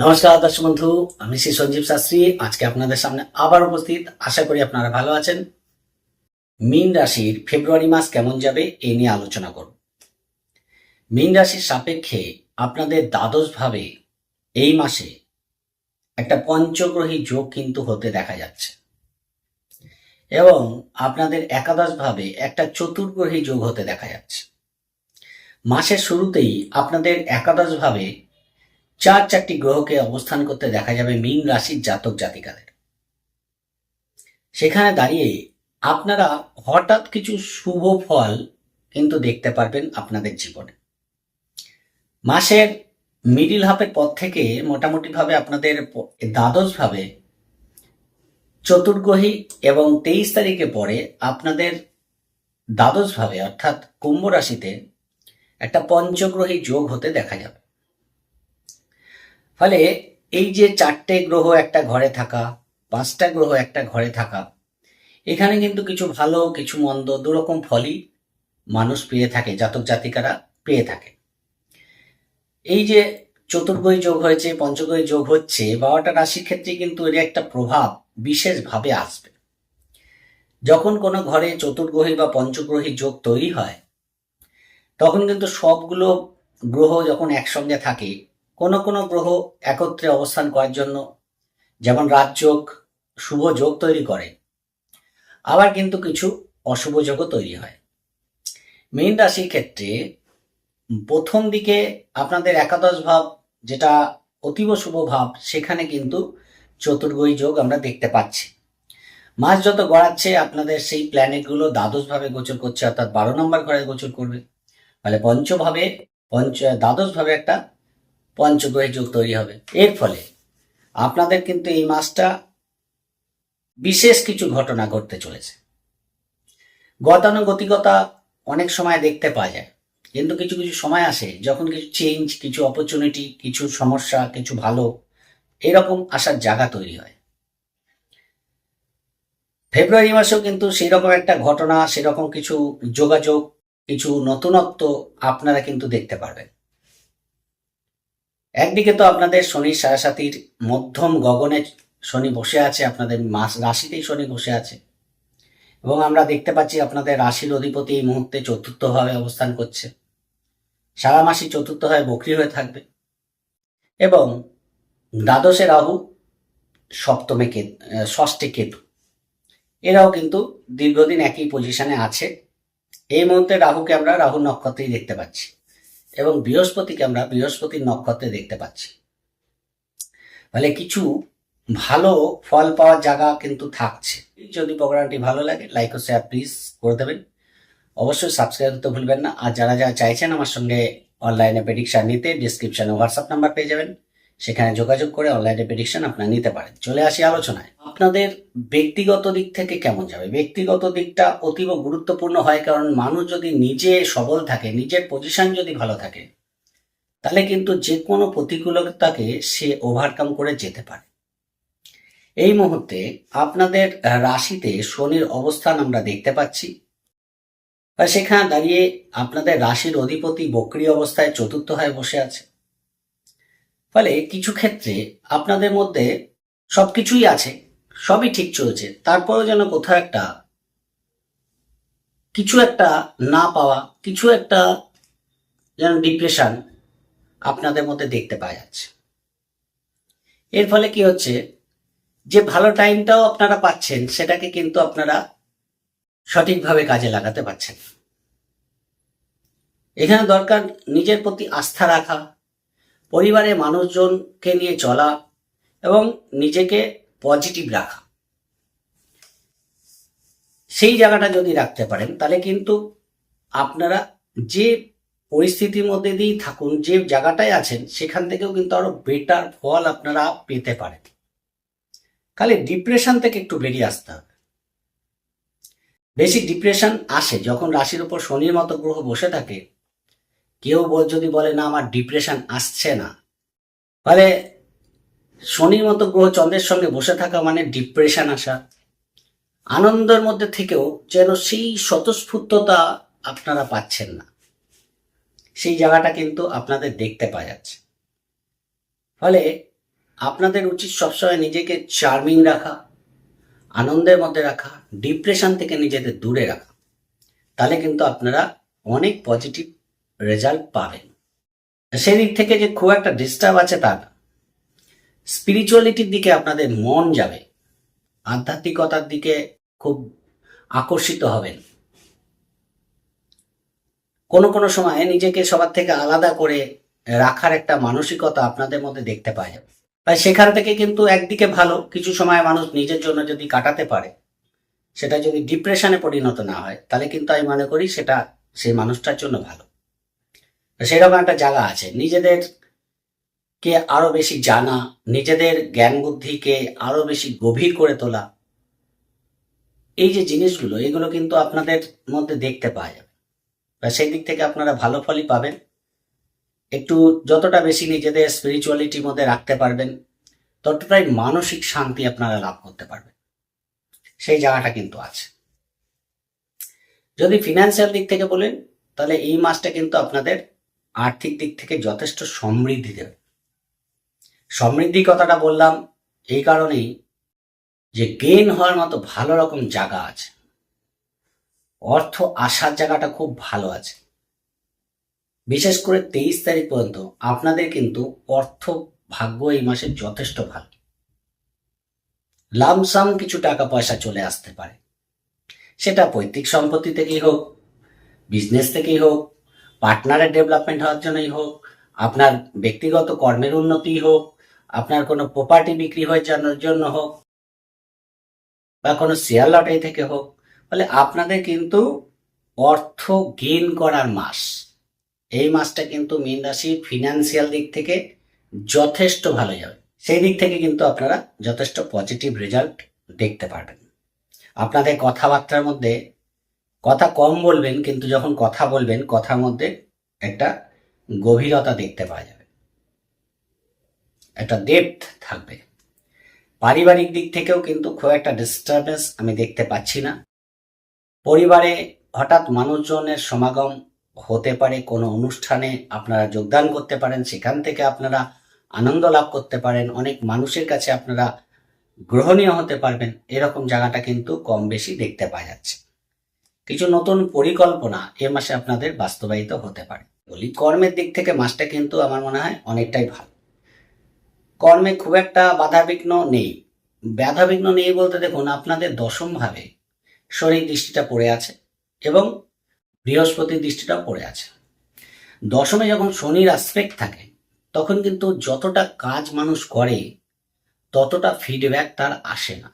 নমস্কার দর্শক বন্ধু, আমি শ্রী সঞ্জীব শাস্ত্রী। আজকে আপনাদের সামনে আবার উপস্থিত। আশা করি আপনারা ভালো আছেন। মীন রাশির ফেব্রুয়ারি মাস কেমন যাবে এই নিয়ে আলোচনা করব। মীন রাশির সাপেক্ষে আপনাদের দ্বাদশ ভাবে এই মাসে একটা পঞ্চগ্রহী যোগ কিন্তু হতে দেখা যাচ্ছে। এবং আপনাদের একাদশ ভাবে একটা চতুর্গ্রহী যোগ হতে দেখা যাচ্ছে। মাসের শুরুতেই আপনাদের একাদশ ভাবে চার চারটি গ্রহকে অবস্থান করতে দেখা যাবে মীন রাশির জাতক জাতিকাদের। সেখানে দাঁড়িয়ে আপনারা হঠাৎ কিছু শুভ ফল কিন্তু দেখতে পারবেন আপনাদের জীবনে। মাসের মিডিল হাফের পর থেকে মোটামুটি ভাবে আপনাদের প- দ্বাদশ ভাবে চতুর্গ্রহী এবং তেইশ তারিখে পরে আপনাদের দ্বাদশ ভাবে অর্থাৎ কুম্ভ রাশিতে একটা পঞ্চগ্রহী যোগ হতে দেখা যাবে। ফলে এই যে চারটে গ্রহ একটা ঘরে থাকা, পাঁচটা গ্রহ একটা ঘরে থাকা, এখানে কিন্তু কিছু ভালো, কিছু মন্দ দুরকম ফলই মানুষ পেয়ে থাকে, জাতক জাতিকারা পেয়ে থাকে। এই যে চতুর্গ্রহী যোগ হয়েছে পঞ্চগ্রহী যোগ হচ্ছে, বারোটা রাশির ক্ষেত্রে কিন্তু এর একটা প্রভাব বিশেষভাবে আসবে। যখন কোনো ঘরে চতুর্গ্রহী বা পঞ্চগ্রহী যোগ তৈরি হয়, তখন কিন্তু সবগুলো গ্রহ যখন একসঙ্গে থাকে কোনো কোনো গ্রহ একত্রে অবস্থান করার জন্য, যেমন রাজযোগ শুভ যোগ তৈরি করে। আবার কিন্তু কিছু অশুভ যোগও তৈরি হয়। মীন রাশির ক্ষেত্রে প্রথম দিকে আপনাদের একাদশ ভাব, যেটা অতীব শুভ ভাব, সেখানে কিন্তু চতুর্গ্রহী যোগ আমরা দেখতে পাচ্ছি। মাস যত গড়াচ্ছে, আপনাদের সেই প্ল্যানেটগুলো দ্বাদশভাবে গোচর করছে, অর্থাৎ বারো নম্বর ঘরে গোচর করবে। ফলে পঞ্চভাবে, পঞ্চ, দ্বাদশভাবে একটা পঞ্চগ্রহী যুগ তৈরি হবে। এর ফলে আপনাদের কিন্তু এই মাসটা বিশেষ কিছু ঘটনা ঘটতে চলেছে। গতানুগতিকতা অনেক সময় দেখতে পাওয়া যায়। কিন্তু কিছু কিছু সময় আসে যখন কিছু চেঞ্জ কিছু অপরচুনিটি কিছু সমস্যা, কিছু ভালো, এরকম আসার জায়গা তৈরি হয়। ফেব্রুয়ারি মাসেও কিন্তু সেই রকম একটা ঘটনা, সেরকম কিছু যোগাযোগ, কিছু নতুনত্ব আপনারা কিন্তু দেখতে পারবেন। একদিকে তো আপনাদের শনি সাড়ে মধ্যম গগনে শনি বসে আছে, আপনাদের মাস রাশিতেই শনি বসে আছে। এবং আমরা দেখতে পাচ্ছি আপনাদের রাশির অধিপতি এই মুহূর্তে চতুর্থভাবে অবস্থান করছে। সারা মাসই চতুর্থভাবে বকরি হয়ে থাকবে। এবং দ্বাদশে রাহু, সপ্তমে কেতু ষষ্ঠে কেতু। এরাও কিন্তু দীর্ঘদিন একই পজিশনে আছে। এই মুহূর্তে রাহুকে আমরা রাহু নক্ষত্রেই দেখতে পাচ্ছি। এবং বৃহস্পতিকে আমরা বৃহস্পতির নক্ষত্রে দেখতে পাচ্ছি। ফলে কিছু ভালো ফল পাওয়ার জায়গা কিন্তু থাকছে। যদি প্রোগ্রামটি ভালো লাগে লাইক ও শেয়ার প্লিজ করে দেবেন। অবশ্যই সাবস্ক্রাইব করতে ভুলবেন না। আর যারা যারা চাইছেন আমার সঙ্গে অনলাইনে প্রেডিকশান নিতে ডিসক্রিপশানে হোয়াটসঅ্যাপ নাম্বার পেয়ে যাবেন। সেখানে যোগাযোগ করে অনলাইনে প্রেডিকশন আপনারা নিতে পারেন। চলে আসি আলোচনায়। আপনাদের ব্যক্তিগত দিক থেকে কেমন যাবে? ব্যক্তিগত দিকটা অতীব গুরুত্বপূর্ণ হয় কারণ মানুষ যদি নিজে সবল থাকে, নিজের পজিশন যদি ভালো থাকে, তাহলে কিন্তু যে কোনো প্রতিকূলতাকে সে ওভারকাম করে যেতে পারে। এই মুহূর্তে আপনাদের রাশিতে শনির অবস্থান আমরা দেখতে পাচ্ছি। সেখানে দাঁড়িয়ে আপনাদের রাশির অধিপতি বক্রি অবস্থায় চতুর্থ হয়ে বসে আছে। ফলে কিছু ক্ষেত্রে আপনাদের মধ্যে সবকিছুই আছে, সবই ঠিক চলছে। তারপরেও যেন কোথাও একটা কিছু একটা না পাওয়া, কিছু একটা যেন ডিপ্রেশন আপনাদের মধ্যে দেখতে পাওয়া যাচ্ছে। এর ফলে কি হচ্ছে, যে ভালো টাইমটাও আপনারা পাচ্ছেন, সেটাকে কিন্তু আপনারা সঠিকভাবে কাজে লাগাতে পারছেন এখানে দরকার নিজের প্রতি আস্থা রাখা পরিবারের মানুষজনকে নিয়ে চলা এবং নিজেকে পজিটিভ রাখা। সেই জায়গাটা যদি রাখতে পারেন, তাহলে কিন্তু আপনারা যে পরিস্থিতির মধ্যে দিয়েই থাকুন, যে জায়গাটায় আছেন, সেখান থেকেও কিন্তু আরও বেটার ফল আপনারা পেতে পারেন। খালি ডিপ্রেশন থেকে একটু বেরিয়ে আসতে হবে। বেশি ডিপ্রেশন আসে যখন রাশির উপর শনির মতো গ্রহ বসে থাকে কেউ যদি বলে, না, আমার ডিপ্রেশন আসছে না। ফলে শনির মতো গ্রহ চন্দ্রের সঙ্গে বসে থাকা মানে ডিপ্রেশন আসা। আনন্দের মধ্যে থেকেও যেন সেই স্বতঃস্ফূর্ততা আপনারা পাচ্ছেন না। সেই জায়গাটা কিন্তু আপনাদের দেখতে পাওয়া যাচ্ছে। ফলে আপনাদের উচিত সবসময় নিজেকে চার্মিং রাখা, আনন্দের মধ্যে রাখা ডিপ্রেশন থেকে নিজেদের দূরে রাখা। তাহলে কিন্তু আপনারা অনেক পজিটিভ রেজাল্ট পাবেন। সেই দিক থেকে যে খুব একটা ডিস্টার্ব আছে তা না। স্পিরিচুয়ালিটির দিকে আপনাদের মন যাবে। আধ্যাত্মিকতার দিকে খুব আকর্ষিত হবেন। কোনো কোনো সময় নিজেকে সবার থেকে আলাদা করে রাখার একটা মানসিকতা আপনাদের মধ্যে দেখতে পাওয়া যাবে। তাই সেখান থেকে কিন্তু একদিকে ভালো, কিছু সময় মানুষ নিজের জন্য যদি কাটাতে পারে, সেটা যদি ডিপ্রেশনে পরিণত না হয়, তাহলে কিন্তু আমি মনে করি সেটা, সেই মানুষটার জন্য ভালো। সেরকম একটা জায়গা আছে। নিজেদের কে আরও বেশি জানা, নিজেদের জ্ঞান বুদ্ধিকে আরও বেশি গভীর করে তোলা। এই যে জিনিসগুলো, এগুলো কিন্তু আপনাদের মধ্যে দেখতে পাওয়া যাবে। বা সেই দিক থেকে আপনারা ভালো ফলই পাবেন। একটু যতটা বেশি নিজেদের স্পিরিচুয়ালিটির মধ্যে রাখতে পারবেন, ততটাই মানসিক শান্তি আপনারা লাভ করতে পারবেন। সেই জায়গাটা কিন্তু আছে। যদি ফিনান্সিয়াল দিক থেকে বলেন, তাহলে এই মাসটা কিন্তু আপনাদের আর্থিক দিক থেকে যথেষ্ট সমৃদ্ধি দেবে। সমৃদ্ধি কথাটা বললাম এই কারণেই যে গেইন হওয়ার মতো ভালো রকম জায়গা আছে। অর্থ আসার জায়গাটা খুব ভালো আছে। বিশেষ করে তেইশ তারিখ পর্যন্ত আপনাদের কিন্তু অর্থ ভাগ্য এই মাসে যথেষ্ট ভালো। লামসাম কিছু টাকা পয়সা চলে আসতে পারে। সেটা পৈতৃক সম্পত্তি থেকেই হোক বিজনেস থেকেই হোক পার্টনারের ডেভেলপমেন্ট হওয়ার জন্যই হোক, আপনার ব্যক্তিগত কর্মের উন্নতি হোক, আপনার কোনো প্রপার্টি বিক্রি হয়ে যাওয়ার জন্য হোক, বা কোনো শেয়ার লটারি থেকে হোক ফলে আপনাদের কিন্তু অর্থ গেইন করার মাস। এই মাসটা কিন্তু মীন রাশি ফিনান্সিয়াল দিক থেকে যথেষ্ট ভালো যাবে। সেই দিক থেকে কিন্তু আপনারা যথেষ্ট পজিটিভ রেজাল্ট দেখতে পারবেন। আপনাদের কথাবার্তার মধ্যে কথা কম বলবেন, কিন্তু যখন কথা বলবেন, কথার মধ্যে একটা গভীরতা দেখতে পাওয়া যাবে। একটা ডেপথ থাকবে। পারিবারিক দিক থেকেও কিন্তু খুব একটা ডিস্টারবেন্স আমি দেখতে পাচ্ছি না। পরিবারে হঠাৎ মানুষজনের সমাগম হতে পারে, কোনো অনুষ্ঠানে আপনারা যোগদান করতে পারেন, সেখান থেকে আপনারা আনন্দ লাভ করতে পারেন, অনেক মানুষের কাছে আপনারা গ্রহণীয় হতে পারবেন, এরকম জায়গাটা কিন্তু কম বেশি দেখতে পাওয়া যাচ্ছে। কিছু নতুন পরিকল্পনা এ মাসে আপনাদের বাস্তবায়িত হতে পারে। বলি, কর্মের দিক থেকে মাসটা কিন্তু আমার মনে হয় অনেকটাই ভালো। কর্মে খুব একটা বাধাবিঘ্ন নেই। বাধাবিঘ্ন নেই বলতে দেখুন, আপনাদের দশম ভাবে শনি দৃষ্টিটা পড়ে আছে এবং বৃহস্পতির দৃষ্টিটাও পড়ে আছে। দশমে যখন শনির আসপেক্ট থাকে, তখন কিন্তু যতটা কাজ মানুষ করে, ততটা ফিডব্যাক তার আসে না।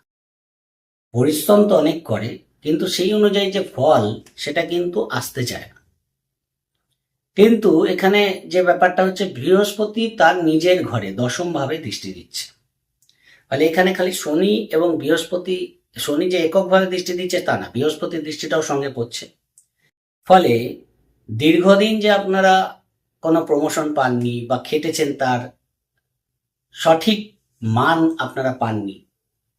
পরিশ্রম তো অনেক করে কিন্তু সেই অনুযায়ী যে ফল, সেটা কিন্তু আসতে চায় না। কিন্তু এখানে যে ব্যাপারটা হচ্ছে, বৃহস্পতি তার নিজের ঘরে দশম ভাবে দৃষ্টি দিচ্ছে। ফলে এখানে খালি শনি এবং বৃহস্পতি, শনি যে এককভাবে দৃষ্টি দিচ্ছে তা না, বৃহস্পতির দৃষ্টিটাও সঙ্গে পড়ছে। ফলে দীর্ঘদিন যে আপনারা কোনো প্রমোশন পাননি বা খেটেছেন তার সঠিক মান আপনারা পাননি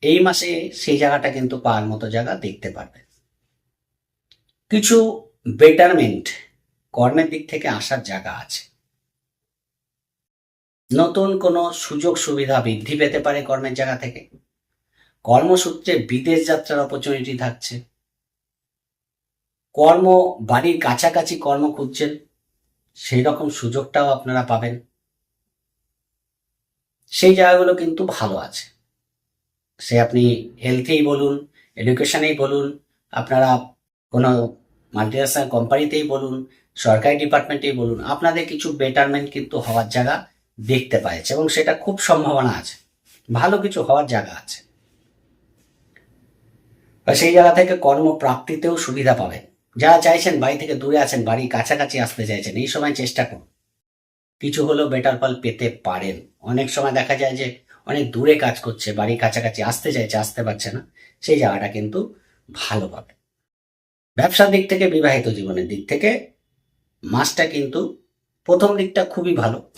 এই মাসে সেই জায়গাটা কিন্তু পাওয়ার মতো জায়গা দেখতে পারবেন কিছু বেটারমেন্ট কর্মের দিক থেকে আসার জায়গা আছে। নতুন কোনো সুযোগ সুবিধা বৃদ্ধি পেতে পারে কর্মের জায়গা থেকে। কর্মসূত্রে বিদেশ যাত্রার অপরচুনিটি থাকছে। কর্ম বাড়ির কাছাকাছি কর্ম খুঁজছেন, সেই রকম সুযোগটাও আপনারা পাবেন। সেই জায়গাগুলো কিন্তু ভালো আছে। সে আপনি হেলথেই বলুন এডুকেশনেই বলুন, আপনারা কোনো মাল্টিনেশনাল কোম্পানিতেই বলুন, সরকারি ডিপার্টমেন্টেই বলুন, আপনাদের কিছু বেটারমেন্ট কিন্তু হওয়ার জায়গা দেখতে পাচ্ছে এবং সেটা খুব সম্ভাবনা আছে। ভালো কিছু হওয়ার জায়গা আছে। সেই জায়গা থেকে কর্মপ্রাপ্তিতেও সুবিধা পাবেন। যারা চাইছেন বাড়ি থেকে দূরে আছেন, বাড়ির কাছাকাছি আসতে চাইছেন, এই সময় চেষ্টা করুন। কিছু হলেও বেটার ফল পেতে পারেন। অনেক সময় দেখা যায় যে অনেক দূরে কাজ করছে, বাড়ির কাছাকাছি আসতে চাইছে, আসতে পারছে না, সেই জায়গাটা কিন্তু ভালো পাবে ব্যবসার দিক থেকে বিবাহিত জীবনের দিক থেকে মাসটা কিন্তু প্রথম দিকটা খুবই ভালো।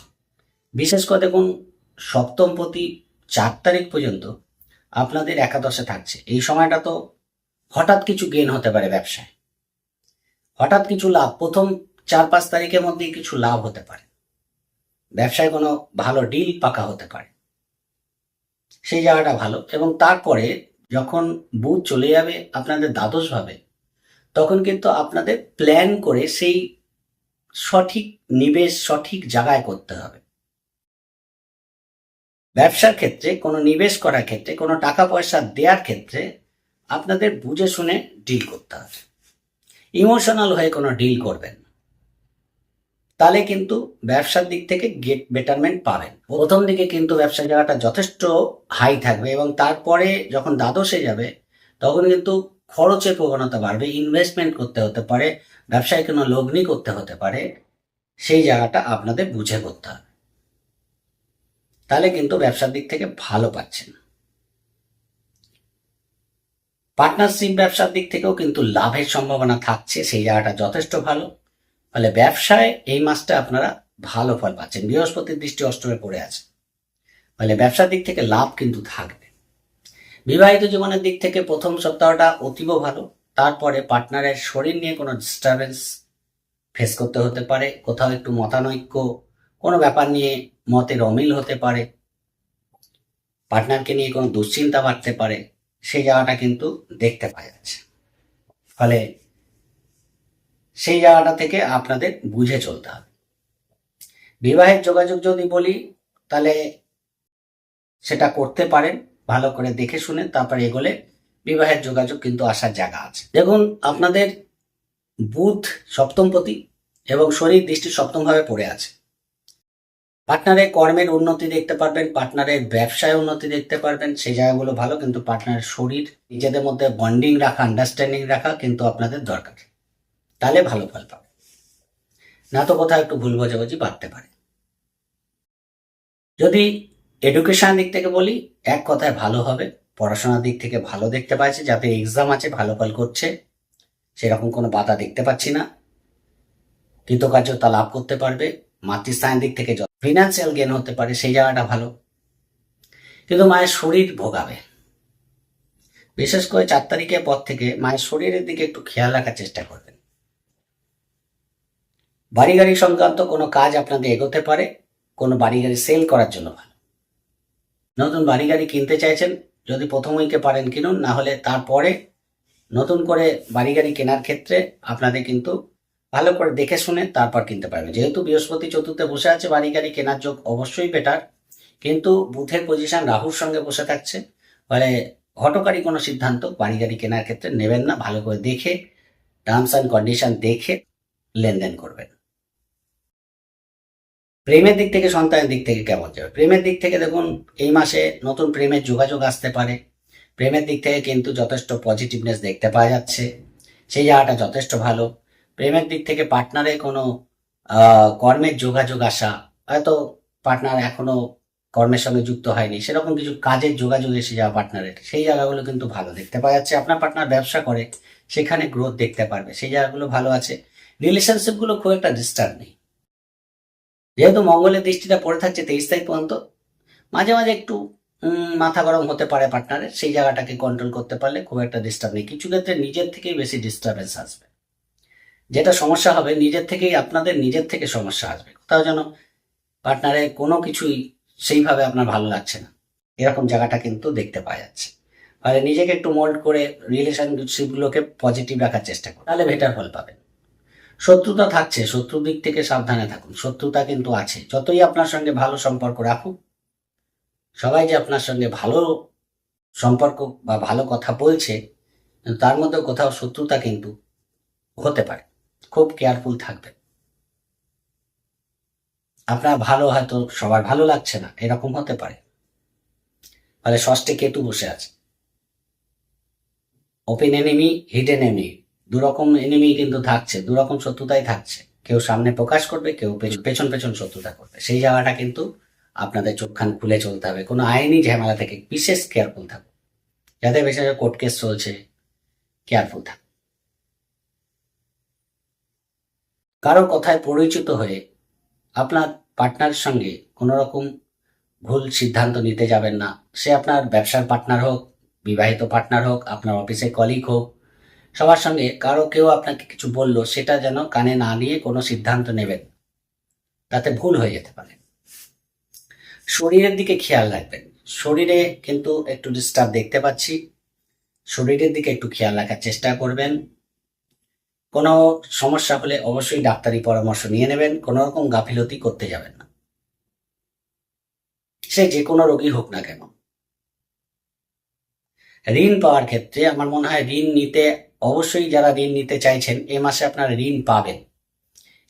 বিশেষ করে দেখুন সপ্তম প্রতি চার তারিখ পর্যন্ত আপনাদের একাদশে থাকছে। এই সময়টা তো হঠাৎ কিছু গেন হতে পারে ব্যবসায়। হঠাৎ কিছু লাভ, প্রথম চার পাঁচ তারিখের মধ্যেই কিছু লাভ হতে পারে। ব্যবসায় কোনো ভালো ডিল পাকা হতে পারে। সেই জায়গাটা ভালো। এবং তারপরে যখন বুধ চলে যাবে আপনাদের দ্বাদশভাবে, তখন কিন্তু আপনাদের প্ল্যান করে সেই সঠিক নিবেশ, সঠিক জায়গায় করতে হবে। ব্যবসার ক্ষেত্রে, কোনো নিবেশ করার ক্ষেত্রে, কোনো টাকা পয়সা দেওয়ার ক্ষেত্রে আপনাদের বুঝে শুনে ডিল করতে হবে। ইমোশনাল হয়ে কোনো ডিল করবেন না। তাহলে কিন্তু ব্যবসার দিক থেকে গেট বেটারমেন্ট পাবেন। প্রথম দিকে কিন্তু ব্যবসার জায়গাটা যথেষ্ট হাই থাকবে এবং তারপরে যখন দ্বাদশে যাবে, তখন কিন্তু খরচের প্রবণতা বাড়বে ইনভেস্টমেন্ট করতে হতে পারে, ব্যবসায় কোনো লগ্নি করতে হতে পারে, সেই জায়গাটা আপনাদের বুঝে করতে হবে। তাহলে কিন্তু ব্যবসার দিক থেকে ভালো পাচ্ছেন। পার্টনারশিপ ব্যবসার দিক থেকেও কিন্তু লাভের সম্ভাবনা থাকছে, সেই জায়গাটা যথেষ্ট ভালো। ফলে ব্যবসায় এই মাসটা আপনারা ভালো ফল পাচ্ছেন। বৃহস্পতির দৃষ্টি অষ্টমে পড়ে আছে। ফলে ব্যবসার দিক থেকে লাভ কিন্তু থাকবে। বিবাহিত জীবনের দিক থেকে প্রথম সপ্তাহটা অতীব ভালো। তারপরে পার্টনারের শরীর নিয়ে কোনো ডিস্টারবেন্স ফেস করতে হতে পারে। কোথাও একটু মতানৈক্য, কোনো ব্যাপার নিয়ে মতের অমিল হতে পারে। পার্টনারকে নিয়ে কোনো দুশ্চিন্তা বাড়তে পারে। সেই জায়গাটা কিন্তু দেখতে পাওয়া যাচ্ছে। ফলে সেই জায়গাটা থেকে আপনাদের বুঝে চলতে হবে। বিবাহের যোগাযোগ যদি বলি, তাহলে সেটা করতে পারেন, ভালো করে দেখে শুনে তারপরে এগোলে বিবাহের যোগাযোগ কিন্তু আসার জায়গা আছে। দেখুন, আপনাদের বুধ সপ্তমপতি এবং শরীর দৃষ্টি সপ্তমভাবে পড়ে আছে। পার্টনারের কর্মের উন্নতি দেখতে পারবেন পার্টনারের ব্যবসায় উন্নতি দেখতে পারবেন, সেই জায়গাগুলো ভালো, কিন্তু পার্টনারের শরীর, নিজেদের মধ্যে বন্ডিং রাখা আন্ডারস্ট্যান্ডিং রাখা কিন্তু আপনাদের দরকার। তাহলে ভালো ফল পাবে না তো কোথাও একটু ভুল বোঝাবুঝি বাড়তে পারে। যদি এডুকেশন দিক থেকে বলি, এক কথায় ভালো হবে। পড়াশোনার দিক থেকে ভালো দেখতে পাচ্ছি, যাতে এক্সাম আছে, ভালো ফল করছে। সেরকম কোনো বাধা দেখতে পাচ্ছি না। কৃতকার্য তা লাভ করতে পারবে। মাতৃস্থানের দিক থেকে ফিনান্সিয়াল গেন হতে পারে, সেই জায়গাটা ভালো। কিন্তু মায়ের শরীর ভোগাবে। বিশেষ করে চার তারিখের পর থেকে মায়ের শরীরের দিকে একটু খেয়াল রাখার চেষ্টা করবেন। বাড়ি গাড়ি সংক্রান্ত কোনো কাজ আপনাদের এগোতে পারে, কোনো বাড়ি গাড়ি সেল করার জন্য ভালো। নতুন বাড়ি গাড়ি কিনতে চাইছেন, যদি প্রথম উইকে পারেন কিনুন, না হলে তারপরে নতুন করে বাড়ি গাড়ি কেনার ক্ষেত্রে আপনাদের কিন্তু ভালো করে দেখে শুনে তারপর কিনতে পারবেন। যেহেতু বৃহস্পতি চতুর্থে বসে আছে বাড়ি গাড়ি কেনার যোগ অবশ্যই বেটার কিন্তু বুথের পজিশন রাহুর সঙ্গে বসে থাকছে, ফলে হটকারী কোনো সিদ্ধান্ত বাড়ি গাড়ি কেনার ক্ষেত্রে নেবেন না। ভালো করে দেখে টার্মস অ্যান্ড কন্ডিশন দেখে লেনদেন করবেন। প্রেমের দিক থেকে, সন্তানের দিক থেকে কেমন যাবে? প্রেমের দিক থেকে দেখুন, এই মাসে নতুন প্রেমের যোগাযোগ আসতে পারে। প্রেমের দিক থেকে কিন্তু যথেষ্ট পজিটিভনেস দেখতে পাওয়া যাচ্ছে। সেই জায়গাটা যথেষ্ট ভালো। প্রেমের দিক থেকে পার্টনারে কোনো কর্মের যোগাযোগ আসা, হয়তো পার্টনার এখনও কর্মের সঙ্গে যুক্ত হয়নি, সেরকম কিছু কাজের যোগাযোগ এসে যাওয়া পার্টনারের সেই জায়গাগুলো কিন্তু ভালো দেখতে পাওয়া যাচ্ছে। আপনার পার্টনার ব্যবসা করে, সেখানে গ্রোথ দেখতে পারবে। সেই জায়গাগুলো ভালো আছে। রিলেশনশিপগুলো খুব একটা ডিস্টার্ব নেই। যেহেতু মঙ্গলের দৃষ্টিটা পড়ে থাকছে তেইশ তারিখ পর্যন্ত, মাঝে মাঝে একটু মাথা গরম হতে পারে পার্টনারের সেই জায়গাটাকে কন্ট্রোল করতে পারলে খুব একটা ডিস্টার্ব নেই। কিছু ক্ষেত্রে নিজের থেকেই বেশি ডিস্টারবেন্স আসবে। যেটা সমস্যা হবে, নিজের থেকেই আপনাদের নিজের থেকে সমস্যা আসবে। কোথাও যেন পার্টনারে কোনো কিছুই সেইভাবে আপনার ভালো লাগছে না। এরকম জায়গাটা কিন্তু দেখতে পাওয়া যাচ্ছে। ফলে নিজেকে একটু মোল্ড করে রিলেশনশিপগুলোকে পজিটিভ রাখার চেষ্টা করুন। তাহলে বেটার ফল পাবেন। শত্রুতা থাকছে শত্রু দিক থেকে সাবধানে থাকুন। শত্রুতা কিন্তু আছে। যতই আপনার সঙ্গে ভালো সম্পর্ক রাখুক, সবাই যে আপনার সঙ্গে ভালো সম্পর্ক বা ভালো কথা বলছে তার মধ্যে কোথাও শত্রুতা কিন্তু হতে পারে। খুব কেয়ারফুল থাকবেন। আপনার ভালো হয়তো সবার ভালো লাগছে না, এরকম হতে পারে। ফলে ষষ্ঠে কেতু বসে আছে। ওপেন এনিমি হিডেন এনিমি দুরকম এনিমি কিন্তু থাকছে, দুরকম শত্রুতাই থাকছে। কেউ সামনে প্রকাশ করবে, কেউ পেছন পেছন শত্রুতা করবে। সেই জায়গাটা কিন্তু আপনাদের চোখখান খুলে চলতে হবে। কোনো আইনি ঝামেলা থেকে বিশেষ কেয়ারফুল থাকুন। যাদের বিশেষ কোর্ট কেস চলছে কেয়ারফুল থাকুন। কারোর কথায় পরিচিত হয়ে আপনার পার্টনারের সঙ্গে কোনো রকম ভুল সিদ্ধান্ত নিতে যাবেন না। সে আপনার ব্যবসার পার্টনার হোক, বিবাহিত পার্টনার হোক, আপনার অফিসে কলিগ হোক সবার সঙ্গে কারও কেউ আপনাকে কিছু বলল, সেটা যেন কানে না নিয়ে কোনো সিদ্ধান্ত নেবেন। তাতে ভুল হয়ে যেতে পারে। শরীরের দিকে খেয়াল রাখবেন। শরীরে কিন্তু একটু ডিস্টার্ব দেখতে পাচ্ছি। শরীরের দিকে একটু খেয়াল রাখার চেষ্টা করবেন। কোনো সমস্যা হলে অবশ্যই ডাক্তারি পরামর্শ নিয়ে নেবেন। কোনো রকম গাফিলতি করতে যাবেন না। সে যে কোনো রোগী হোক না কেন। ঋণ পাওয়ার ক্ষেত্রে আমার মনে হয় ঋণ নিতে অবশ্যই যারা ঋণ নিতে চাইছেন, এ মাসে আপনারা ঋণ পাবেন।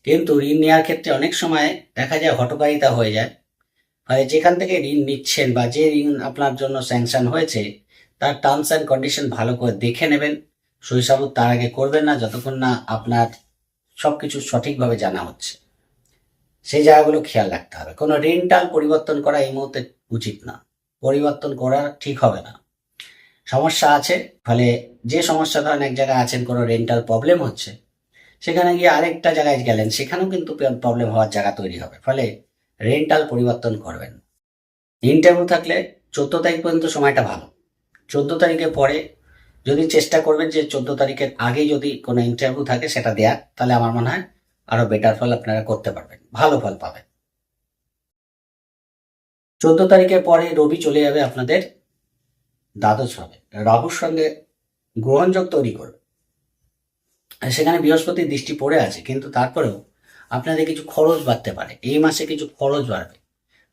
কিন্তু ঋণ নেওয়ার ক্ষেত্রে অনেক সময় দেখা যায় হটকারিতা হয়ে যায়। ফলে যেখান থেকে ঋণ নিচ্ছেন বা যে ঋণ আপনার জন্য স্যাংশন হয়েছে, তার টার্মস অ্যান্ড কন্ডিশন ভালো করে দেখে নেবেন। শৈশাবত তার আগে করবেন না, যতক্ষণ না আপনার সব কিছু সঠিকভাবে জানা হচ্ছে। সেই জায়গাগুলো খেয়াল রাখতে হবে। কোনো রেন্টাল পরিবর্তন করা এই মুহূর্তে উচিত না। পরিবর্তন করা ঠিক হবে না। সমস্যা আছে, ফলে যে সমস্যা ধরেন এক জায়গায় আছেন, কোনো রেন্টাল প্রবলেম হচ্ছে, সেখানে গিয়ে আরেকটা জায়গায় গেলেন, সেখানেও কিন্তু প্রবলেম হওয়ার জায়গা তৈরি হবে। ফলে রেন্টাল পরিবর্তন করবেন। ইন্টারভিউ থাকলে চোদ্দ তারিখ পর্যন্ত সময়টা ভালো। চোদ্দ তারিখের পরে যদি চেষ্টা করবেন যে চোদ্দ তারিখের আগে যদি কোনো ইন্টারভিউ থাকে সেটা দেয়া, তাহলে আমার মনে হয় আরও বেটার ফল আপনারা করতে পারবেন, ভালো ফল পাবেন। চোদ্দ তারিখের পরে রবি চলে যাবে আপনাদের দ্বাদশ হবে। রাহুর সঙ্গে গ্রহণযোগ তৈরি করবে। সেখানে বৃহস্পতির দৃষ্টি পড়ে আছে, কিন্তু তারপরেও আপনাদের কিছু খরচ বাড়তে পারে। এই মাসে কিছু খরচ বাড়বে।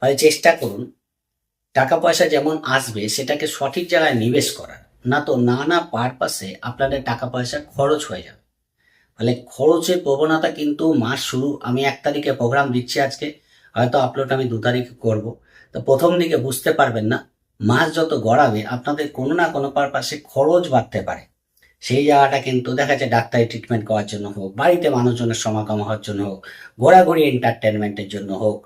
ফলে চেষ্টা করুন টাকা পয়সা যেমন আসবে, সেটাকে সঠিক জায়গায় নিবেশ করার। না তো নানা পারপাসে আপনাদের টাকা পয়সা খরচ হয়ে যাবে। ফলে খরচের প্রবণতা কিন্তু মাস শুরু, আমি এক তারিখে প্রোগ্রাম দিচ্ছি আজকে, হয়তো আপলোড আমি দু তারিখে করব। তো প্রথম দিকে বুঝতে পারবেন না মাস যত গড়াবে, আপনাদের কোনো না কোনো পারপাসে খরচ বাড়তে পারে। সেই জায়গাটা কিন্তু দেখা যায় ডাক্তারি ট্রিটমেন্ট করার জন্য হোক, বাড়িতে মানুষজনের সমাগম হওয়ার জন্য হোক, ঘোরাঘুরি এন্টারটেনমেন্টের জন্য হোক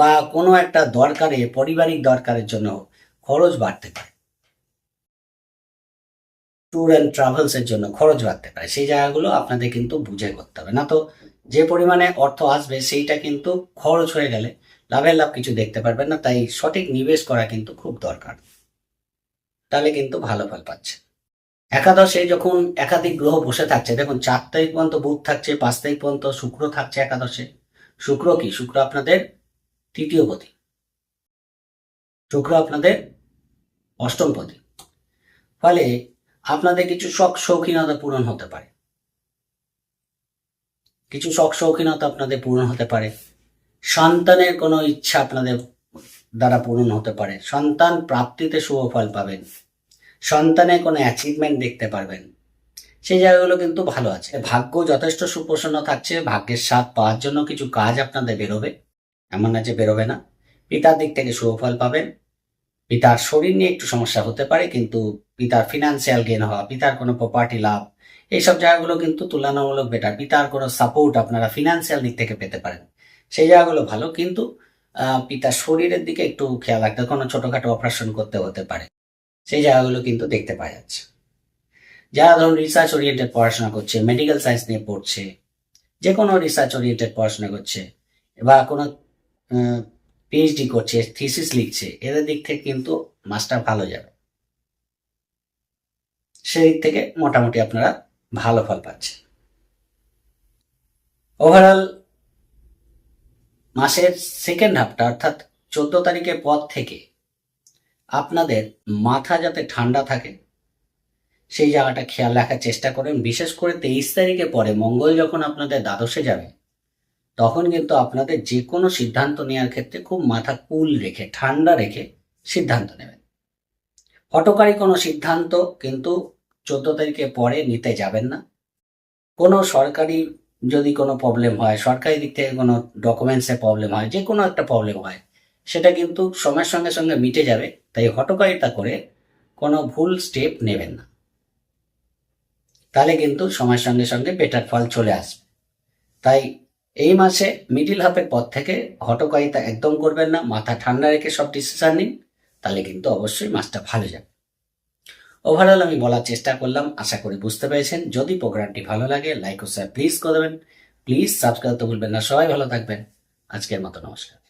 বা কোনো একটা দরকারে, পারিবারিক দরকারের জন্য হোক, খরচ বাড়তে পারে। ট্যুর অ্যান্ড ট্রাভেলসের জন্য খরচ বাড়তে পারে। সেই জায়গাগুলো আপনাদের কিন্তু বুঝে করতে হবে। না তো, যে পরিমাণে অর্থ আসবে, সেইটা কিন্তু খরচ হয়ে গেলে লাভের লাভ কিছু দেখতে পারবেন না, তাই সঠিক নিবেশ করা কিন্তু খুব দরকার। তাহলে কিন্তু ভালো ফল পাচ্ছে। একাদশে যখন একাধিক গ্রহ বসে থাকছে, দেখুন, চার তারিখ পর্যন্ত বুধ থাকছে, পাঁচ তারিখ পর্যন্ত শুক্র থাকছে একাদশে। শুক্র কি? শুক্র আপনাদের তৃতীয় পতি। শুক্র আপনাদের অষ্টম পতি। ফলে আপনাদের কিছু শখ শৌখিনতা পূরণ হতে পারে। কিছু শখ শৌখিনতা আপনাদের পূরণ হতে পারে। সন্তানের কোনো ইচ্ছা আপনাদের দ্বারা পূরণ হতে পারে। সন্তান প্রাপ্তিতে শুভ ফল পাবেন। সন্তানের কোনো অ্যাচিভমেন্ট দেখতে পারবেন। সেই জায়গাগুলো কিন্তু ভালো আছে। ভাগ্য যথেষ্ট সুপ্রসন্ন থাকছে। ভাগ্যের স্বাদ পাওয়ার জন্য কিছু কাজ আপনাদের বেরোবে। এমন না যে বেরোবে না। পিতার দিক থেকে শুভ ফল পাবেন। পিতার শরীর নিয়ে একটু সমস্যা হতে পারে, কিন্তু পিতার ফিনান্সিয়াল গেন হওয়া, পিতার কোনো প্রপার্টি লাভ, এইসব জায়গাগুলো কিন্তু তুলনামূলক বেটার পিতার কোনো সাপোর্ট আপনারা ফিনান্সিয়াল দিক থেকে পেতে পারেন। সেই জায়গাগুলো ভালো, কিন্তু পিতার শরীরের দিকে একটু খেয়াল রাখতে কোনো ছোটখাটো অপারেশন করতে হতে পারে। সেই জায়গাগুলো কিন্তু দেখতে পাওয়া যাচ্ছে। যারা ধরুন রিসার্চ ওরিয়েন্টেড পড়াশোনা করছে মেডিকেল সায়েন্স নিয়ে পড়ছে যে কোনো রিসার্চ ওরিয়েন্টেড পড়াশোনা করছে, বা কোনো পিএইচডি করছে থিসিস লিখছে, এদের দিক থেকে কিন্তু মাস্টার ভালো যাবে। সেই দিক থেকে মোটামুটি আপনারা ভালো ফল পাচ্ছেন। ওভারঅল মাসের সেকেন্ড হাফটা অর্থাৎ চোদ্দ তারিখের পর থেকে আপনাদের মাথা যাতে ঠান্ডা থাকে, সেই জায়গাটা খেয়াল রাখার চেষ্টা করেন বিশেষ করে তেইশ তারিখে পরে মঙ্গল যখন আপনাদের দ্বাদশে যাবে, তখন কিন্তু আপনাদের যে কোনো সিদ্ধান্ত নেওয়ার ক্ষেত্রে খুব মাথা কুল রেখে, ঠান্ডা রেখে সিদ্ধান্ত নেবেন। হটকারী কোনো সিদ্ধান্ত কিন্তু চোদ্দ তারিখে পরে নিতে যাবেন না। কোনো সরকারি যদি কোনো প্রবলেম হয়, সরকারি দিক থেকে কোনো ডকুমেন্টসে প্রবলেম হয় যে কোনো একটা প্রবলেম হয়, সেটা কিন্তু সময়ের সঙ্গে সঙ্গে মিটে যাবে। তাই হটকারিতা করে কোনো ভুল স্টেপ নেবেন না। তাহলে কিন্তু সময়ের সঙ্গে সঙ্গে বেটার ফল চলে আসবে। তাই এই মাসে মিডিল হাফের পর থেকে হটকারিতা একদম করবেন না, মাথা ঠান্ডা রেখে সব ডিসিশন নিন, তাহলে কিন্তু অবশ্যই মাসটা ভালো যাবে। ওভারঅল আমি বলার চেষ্টা করলাম, আশা করি বুঝতে পেরেছেন। যদি প্রোগ্রামটি ভালো লাগে লাইক ও শেয়ার প্লিজ করে দেবেন। প্লিজ সাবস্ক্রাইব তো ভুলবেন না। সবাই ভালো থাকবেন। আজকের মতো নমস্কার।